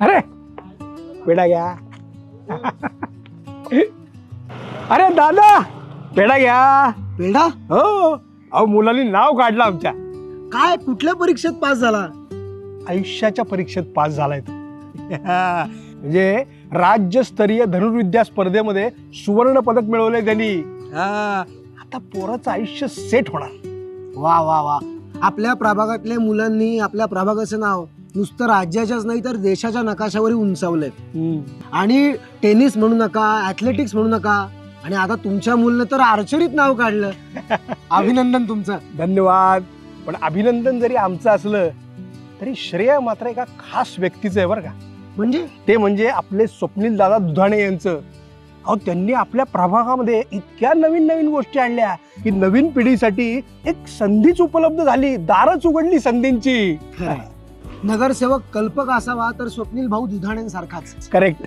अरे पेढा घ्या. अरे दादा पेढा घ्या. पेढा? हो. अहो मुलांनी नाव काढलं आमच्या. काय कुठल्या परीक्षेत पास झाला? आयुष्याच्या परीक्षेत पास झालाय तो. म्हणजे राज्यस्तरीय धनुर्विद्या स्पर्धेमध्ये सुवर्ण पदक मिळवलंय त्यांनी. हा, आता पोराचं आयुष्य सेट होणार. वा वा वा. आपल्या प्रभागातल्या मुलांनी आपल्या प्रभागाचं नाव नुसतं राज्याच्याच नाही तर देशाच्या नकाशावरही उंचावलंय आणि टेनिस म्हणू नका ऍथलेटिक्स म्हणू नका आणि आता तुमच्या मुलानं तर आर्चरीत नाव काढलं. अभिनंदन तुमचं. धन्यवाद. पण अभिनंदन जरी आमचं असलं तरी श्रेय मात्र एका खास व्यक्तीचं आहे बरं का. म्हणजे? ते म्हणजे आपले स्वप्नील दादा दुधाणे यांचं. अहो त्यांनी आपल्या प्रभागामध्ये इतक्या नवीन नवीन गोष्टी आणल्या की नवीन पिढीसाठी एक संधीच उपलब्ध झाली दारच उघडली संधींची. नगरसेवक कल्पक असावा तर स्वप्नील भाऊ दुधाण्यांसारखाच करेक्ट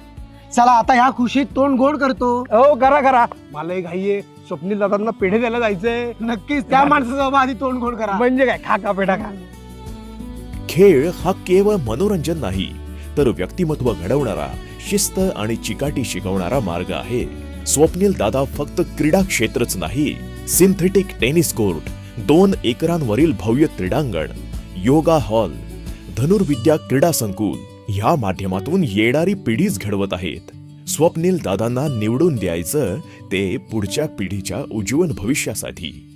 चला आता ह्या खुशीत तोंड गोड करतो. हो करा करा. मलाही घाई आहे स्वप्नील दादांना पेढे द्यायला जायचंय. नक्कीच त्या माणसाचा आधी तोंड गोड करा. म्हणजे काय? खा का पेढा खा. खेळ हा केवळ मनोरंजन नाही तर व्यक्तिमत्व घडवणारा शिस्त आणि चिकाटी शिकवणारा मार्ग आहे. स्वप्नील दादा फक्त क्रीडा क्षेत्रच नाही सिंथेटिक टेनिस कोर्ट दोन एकरांवरील भव्य क्रीडांगण योगा हॉल. धनुर्विद्या क्रीडा संकुल ह्या माध्यमातून येणारी पिढीच घडवत आहेत. स्वप्नील दादांना निवडून द्यायचं ते पुढच्या पिढीच्या उज्ज्वल भविष्यासाठी.